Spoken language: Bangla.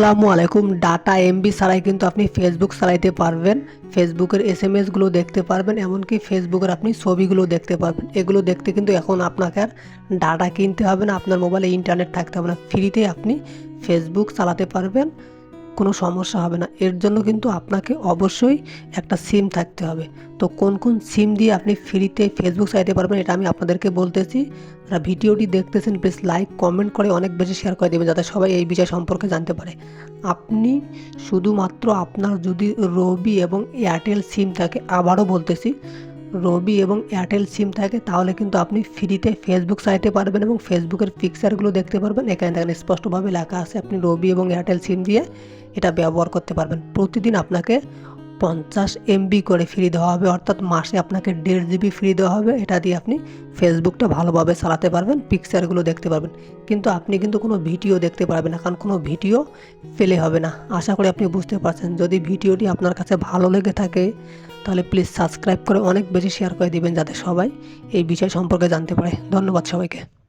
আসসালামু আলাইকুম। ডাটা এমবি ছাড়াই কিন্তু আপনি ফেসবুক চালাইতে পারবেন। ফেসবুকের এস এম এসগুলো দেখতে পারবেন, এমনকি ফেসবুকের আপনি ছবিগুলো দেখতে পারবেন। এগুলো দেখতে কিন্তু এখন আপনাকে আর ডাটা কিনতে হবে না, আপনার মোবাইলে ইন্টারনেট থাকতে হবে না। ফ্রিতে আপনি ফেসবুক চালাতে পারবেন। কোনো সমস্যা হবে না। এর জন্য কিন্তু আপনাকে অবশ্যই একটা সিম থাকতে হবে। তো কোন কোন সিম দিয়ে আপনি ফ্রিতে ফেসবুক চালাতে পারবেন এটা আমি আপনাদেরকে বলতেছি। যারা ভিডিওটি দেখতেছেন প্লিজ লাইক কমেন্ট করে অনেক বেশি শেয়ার করে দেবেন যাতে সবাই এই বিষয় সম্পর্কে জানতে পারে। আপনি শুধুমাত্র আপনার যদি রবি এবং এয়ারটেল সিম থাকে, আবারও বলতেছি রবি এবং এয়ারটেল সিম থাকে, তাহলে কিন্তু আপনি ফ্রিতে ফেসবুক চালাতে পারবেন এবং ফেসবুকের পিকচারগুলো দেখতে পারবেন। এখানে দেখেন স্পষ্টভাবে লেখা আছে, আপনি রবি এবং এয়ারটেল সিম দিয়ে এটা ব্যবহার করতে পারবেন। প্রতিদিন আপনাকে পঞ্চাশ এমবি করে ফ্রি দেওয়া হবে, অর্থাৎ মাসে আপনাকে দেড় জিবি ফ্রি দেওয়া হবে। এটা দিয়ে আপনি ফেসবুকটা ভালোভাবে চালাতে পারবেন পিকচারগুলো দেখতে পারবেন। কিন্তু আপনি কিন্তু কোনো ভিডিও দেখতে পারবেন না, কারণ কোনো ভিডিও ফেলে হবে না। আশা করি আপনি বুঝতে পারছেন। যদি ভিডিওটি আপনার কাছে ভালো লেগে থাকে তাহলে প্লিজ সাবস্ক্রাইব করে অনেক বেশি শেয়ার করে দিবেন যাতে সবাই এই বিষয় সম্পর্কে জানতে পারে। ধন্যবাদ সবাইকে।